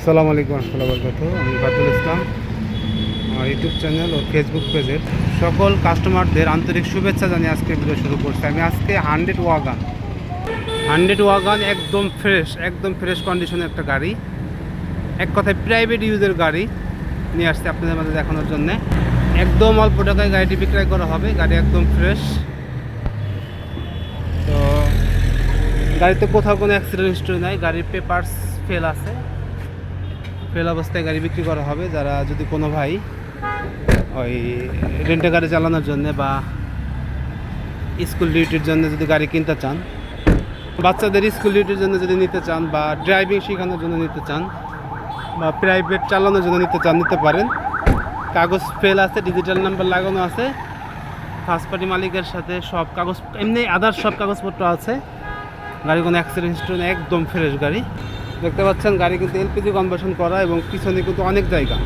আসসালামু আলাইকুম রহমতুল্লাহ আমি বাদুল ইসলাম। আমার ইউটিউব চ্যানেল ও ফেসবুক পেজের সকল কাস্টমারদের আন্তরিক শুভেচ্ছা জানিয়ে আজকে ভিডিও শুরু করছি। আমি আজকে হান্ড্রেড ওয়াগান হান্ড্রেড ওয়াগান একদম ফ্রেশ একদম ফ্রেশ কন্ডিশনের একটা গাড়ি। এক কথায় প্রাইভেট ইউজের গাড়ি নিয়ে আসছে আপনাদের মাঝে দেখানোর জন্যে। একদম অল্প টাকায় গাড়িটি বিক্রয় করা হবে। গাড়ি একদম ফ্রেশ তো গাড়িতে কোথাও কোনো অ্যাক্সিডেন্ট হিস্ট্রি নাই। গাড়ির পেপারস ফেল আছে। ফেল অবস্থায় গাড়ি বিক্রি করা হবে, যারা যদি কোনো ভাই ওই রেন্টে গাড়ি চালানোর জন্য বা স্কুল ডিউটির জন্য যদি গাড়ি কিনতে চান, বাচ্চাদের স্কুল ডিউটির জন্য যদি নিতে চান বা ড্রাইভিং শেখানোর জন্য নিতে চান বা প্রাইভেট চালানোর জন্য নিতে চান, নিতে পারেন। কাগজ ফেল আছে, ডিজিটাল নাম্বার লাগানো আছে ফার্স্ট পার্টি মালিকের সাথে সব কাগজ, এমনি আদার সব কাগজপত্র আছে। গাড়ি কোনো অ্যাক্সিডেন্ট একদম ফ্রেশ গাড়ি। দেখতে পাচ্ছেন, গাড়ি কিন্তু এলপিজি কনভার্সন করা এবং পিছনে কিন্তু অনেক জায়গা।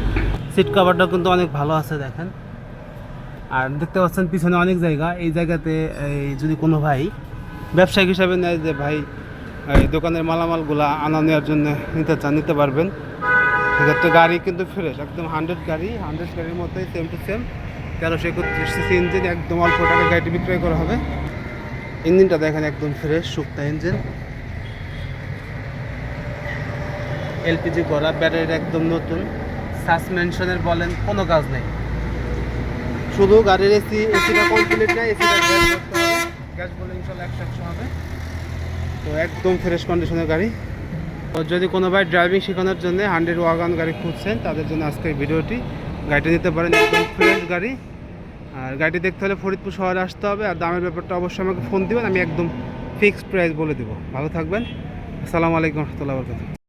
সিট কভারটা কিন্তু অনেক ভালো আছে, দেখেন। আর দেখতে পাচ্ছেন, পিছনে অনেক জায়গা। এই জায়গাতে যদি কোনো ভাই ব্যবসায়িক হিসাবে নেয় যে, ভাই দোকানের মালামালগুলা আনা নেওয়ার জন্য নিতে চান, নিতে পারবেন। সেক্ষেত্রে গাড়ি কিন্তু ফ্রেশ একদম হান্ড্রেড গাড়ি হান্ড্রেড গাড়ির মতোই সেম টু সেম তেরোশো একত্রিশ সিসি ইঞ্জিন একদম অল্প টাকায় গাড়িটি বিক্রয় করা হবে। ইঞ্জিনটা দেখেন একদম ফ্রেশ শুকতা ইঞ্জিন এলপিজি করা ব্যাটারি একদম নতুন। সাসপেনশনের বলেন, কোনো কাজ নেই। শুধু গাড়ির এসি, এসিটা কমপ্লিট নেই, এসিটা গ্যাস করতে হবে। গ্যাস বলে ইনশাল্লাহ একশো হবে। তো একদম ফ্রেশ কন্ডিশনের গাড়ি। তো যদি কোনো ভাই ড্রাইভিং শেখানোর জন্য হান্ড্রেড ওয়াগান গাড়ি খুঁজছেন, তাদের জন্য আজকের ভিডিওটি। গাড়িটা নিতে পারেন একদম ফ্রেশ গাড়ি। আর গাড়িটি দেখতে হলে ফরিদপুর শহরে আসতে হবে। আর দামের ব্যাপারটা অবশ্যই আমাকে ফোন দিবেন, আমি একদম ফিক্সড প্রাইস বলে দেবো। ভালো থাকবেন। আসসালামু আলাইকুম রহমতুল্লাহ বরকাত